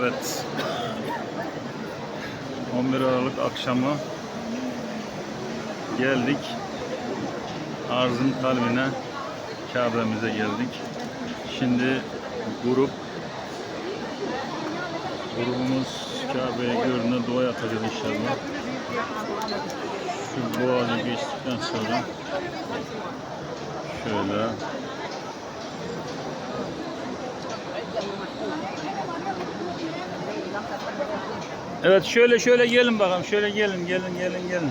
Evet. 11 Aralık akşamı geldik. Arzın kalbine Kabe'mize geldik. Şimdi grup grubumuz Kabe'ye görüne dua yapacağız inşallah. Şu boğazı geçtikten sonra şöyle Evet şöyle şöyle gelin bakalım. Şöyle gelin gelin gelin gelin.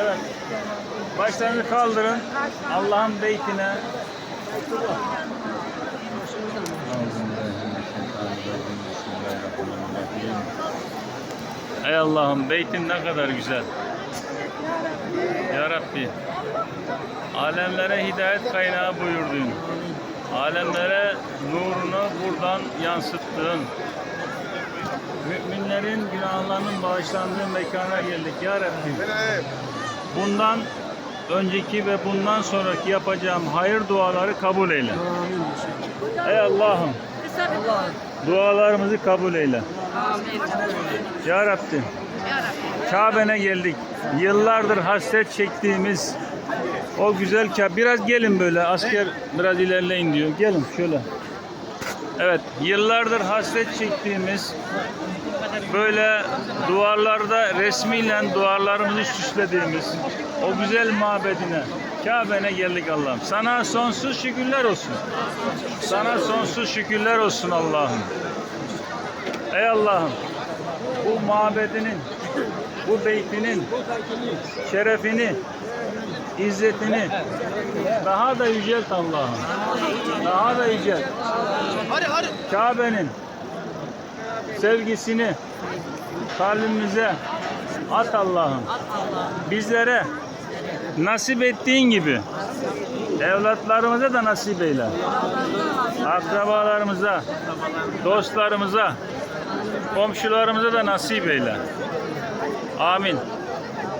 Evet. Başlarını kaldırın. Allah'ın beytine. Ey Allah'ım beytin ne kadar güzel. Ya Rabbi. Alemlere hidayet kaynağı buyurdun. Alemlere nurunu buradan yansıttın. Müminlerin günahlarının bağışlandığı mekana geldik ya Rabbi. Bundan önceki ve bundan sonraki yapacağım hayır duaları kabul eyle. Ey Allah'ım dualarımızı kabul eyle. Ya Rabbi. Kabe'ne geldik. Yıllardır hasret çektiğimiz o güzel Kabe. Biraz gelin böyle asker biraz ilerleyin diyor. Gelin şöyle. Evet yıllardır hasret çektiğimiz böyle duvarlarda resmiyle duvarlarımızı süslediğimiz o güzel mabedine Kabe'ne geldik Allah'ım. Sana sonsuz şükürler olsun. Sana sonsuz şükürler olsun Allah'ım. Ey Allah'ım bu mabedinin bu beytinin şerefini izzetini daha da yücelt Allah'ım. Daha da yücelt. Kabe'nin sevgisini kalbimize at Allah'ım. Bizlere nasip ettiğin gibi evlatlarımıza da nasip eyle. Akrabalarımıza, dostlarımıza, komşularımıza da nasip eyle. Amin.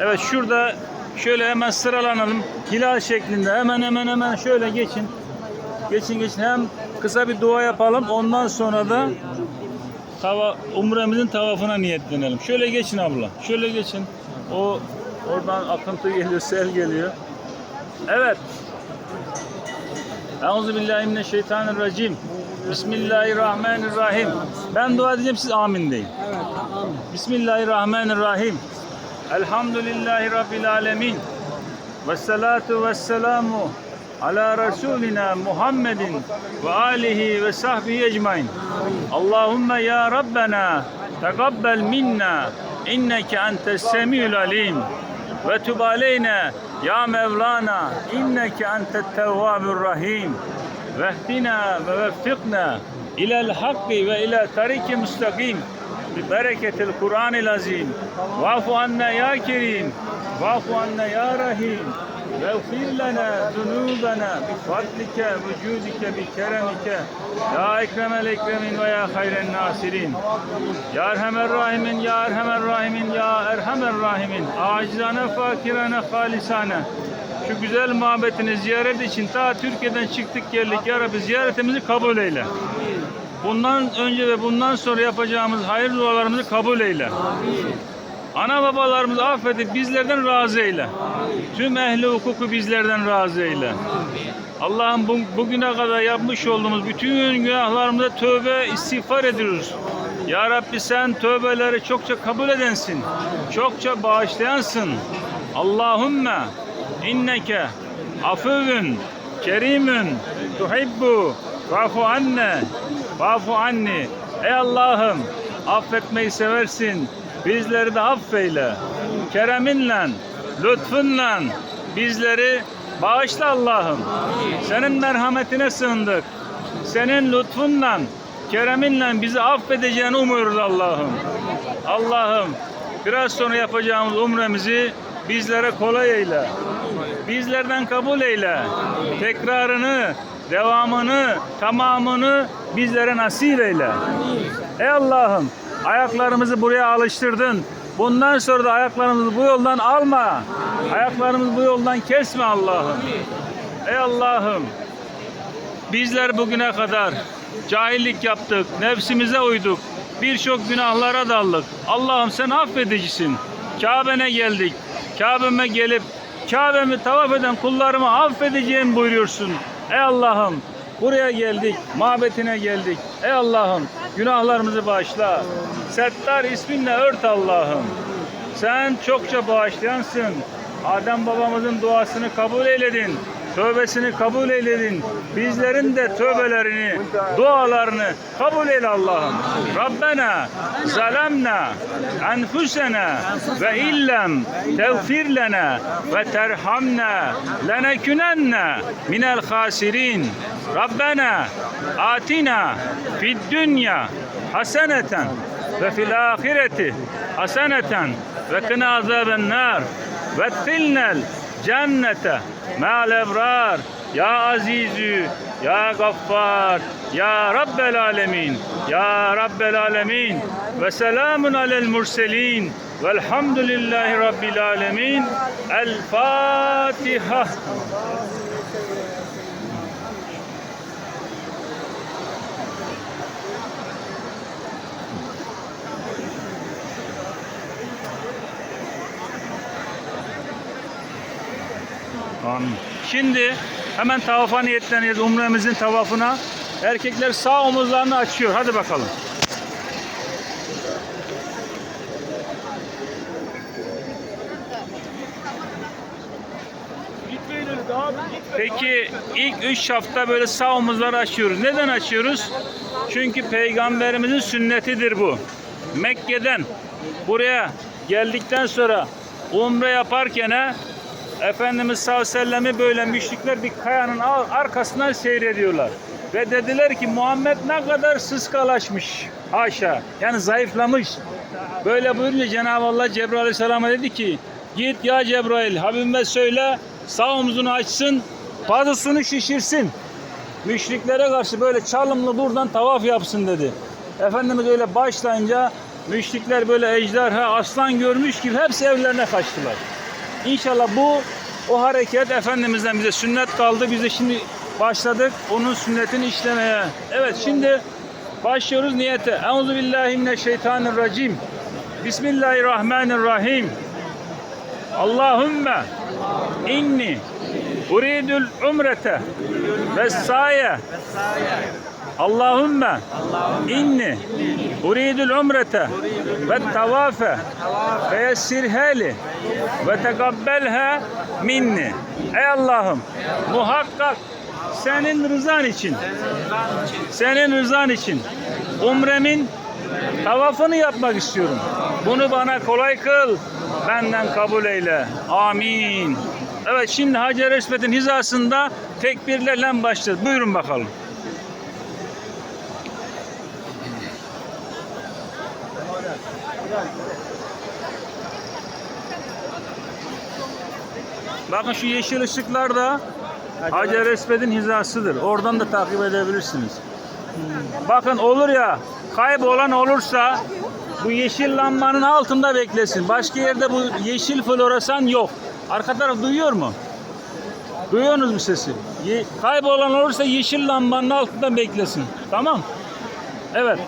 Evet şurada şöyle hemen sıralanalım. Hilal şeklinde hemen hemen hemen şöyle geçin. Geçin geçin. Hem kısa bir dua yapalım. Ondan sonra da tava, umremizin tavafına niyetlenelim. Şöyle geçin abla. Şöyle geçin. O oradan akıntı geliyor, sel geliyor. Evet. Euzubillahimineşşeytanirracim. Bismillahirrahmanirrahim. Ben dua edeceğim siz amin deyin. Bismillahirrahmanirrahim. Elhamdülillahi Rabbil alemin. Ve salatu ve selamu ala Resulina Muhammedin ve alihi ve sahbihi ecmain. Allahümme ya Rabbena tegabbel minna inneke entes semiyul alim ve tub aleyna ya Mevlana inneke entet tevvabur rahim vehdina ve veffikna ilel hakki ve ile tariki müstakim bi bereketil Kur'anil azim. Vafu anne ya kerim. Vafu anne ya rahim. Mevfir lana zunubana bi fadlike vücudike bi keremike. Ya ekremel ekremin ve ya hayren nasirin. Ya erhamer rahimin ya erhamer rahimin ya erhamer rahimin. Acizane fakirane halisane. Şu güzel mabetini ziyaret için ta Türkiye'den çıktık geldik. Ya Rabbi ziyaretimizi kabul eyle. Bundan önce ve bundan sonra yapacağımız hayır dualarımızı kabul eyle. Ana babalarımızı affedip bizlerden razı eyle. Tüm ehli hukuku bizlerden razı eyle. Allah'ım bu, bugüne kadar yapmış olduğumuz bütün günahlarımıza tövbe istiğfar ediyoruz. Ya Rabbi sen tövbeleri çokça kabul edensin. Çokça bağışlayansın. Allahümme inneke afüvün kerimün tuhibbu Vafu anne, vafu anni. Ey Allah'ım affetmeyi seversin. Bizleri de affeyle. Kereminle, lütfunla bizleri bağışla Allah'ım. Senin merhametine sığındık. Senin lütfunla, kereminle bizi affedeceğini umuyoruz Allah'ım. Allah'ım biraz sonra yapacağımız umremizi bizlere kolay eyle. Bizlerden kabul eyle. Tekrarını, devamını, tamamını bizlere nasip eyle. Ey Allah'ım ayaklarımızı buraya alıştırdın. Bundan sonra da ayaklarımızı bu yoldan alma. Ayaklarımızı bu yoldan kesme Allah'ım. Ey Allah'ım bizler bugüne kadar cahillik yaptık, nefsimize uyduk, birçok günahlara daldık. Allah'ım sen affedicisin. Kabe'ne geldik. Kabe'me gelip Kabe'mi tavaf eden kullarımı affedeceğim buyuruyorsun. Ey Allah'ım buraya geldik, mabetine geldik. Ey Allah'ım günahlarımızı bağışla. Settar isminle ört Allah'ım. Sen çokça bağışlayansın. Adem babamızın duasını kabul eyledin. Tövbesini kabul eyledin. Bizlerin de tövbelerini, dualarını kabul eyle Allah'ım. Rabbena zalemna enfusena ve illem tevfir lena ve terhamna lenekünenne minel hasirin. Rabbena atina fid dünya haseneten ve fil ahireti haseneten ve kına azaben ve tilnel cennete ma'al ebrar ya azizü ya gaffar ya rabbel alemin ya rabbel alemin. Ve selamun alel murselin. Velhamdülillahi rabbil alemin. El Fatiha Amin. Şimdi hemen tavafa niyetleniyoruz umremizin tavafına. Erkekler sağ omuzlarını açıyor. Hadi bakalım. Peki ilk üç hafta böyle sağ omuzları açıyoruz. Neden açıyoruz? Çünkü peygamberimizin sünnetidir bu. Mekke'den buraya geldikten sonra umre yaparken Efendimiz sallallahu aleyhi ve sellem'i böyle müşrikler bir kayanın ar- arkasından seyrediyorlar. Ve dediler ki Muhammed ne kadar sıskalaşmış. Haşa. Yani zayıflamış. Böyle buyurunca Cenab-ı Allah Cebrail aleyhisselama dedi ki git ya Cebrail Habibime söyle sağ omzunu açsın pazusunu şişirsin. Müşriklere karşı böyle çalımlı buradan tavaf yapsın dedi. Efendimiz öyle başlayınca müşrikler böyle ejderha aslan görmüş gibi hepsi evlerine kaçtılar. İnşallah bu o hareket Efendimiz'den bize sünnet kaldı. Biz de şimdi başladık onun sünnetini işlemeye. Evet şimdi başlıyoruz niyete. Euzu billahi mineşşeytanirracim. Bismillahirrahmanirrahim. Allahümme inni uridul umrete ve saye Allahümme inni uridul umrete ve tavafe ve yessirheli ve tekabbelha minni. Ey Allah'ım muhakkak senin rızan için senin rızan için umremin tavafını yapmak istiyorum. Bunu bana kolay kıl. Benden kabul eyle. Amin. Evet şimdi Hacer Esved'in hizasında tekbirlerle başlayacağız. Buyurun bakalım. Bakın şu yeşil ışıklar da Hacer Esved'in hizasıdır. Oradan da takip edebilirsiniz. Bakın olur ya kaybolan olursa bu yeşil lambanın altında beklesin. Başka yerde bu yeşil floresan yok. Arka taraf duyuyor mu? Duyuyorsunuz mu sesi? Ye- kaybolan olursa yeşil lambanın altında beklesin. Tamam? Evet.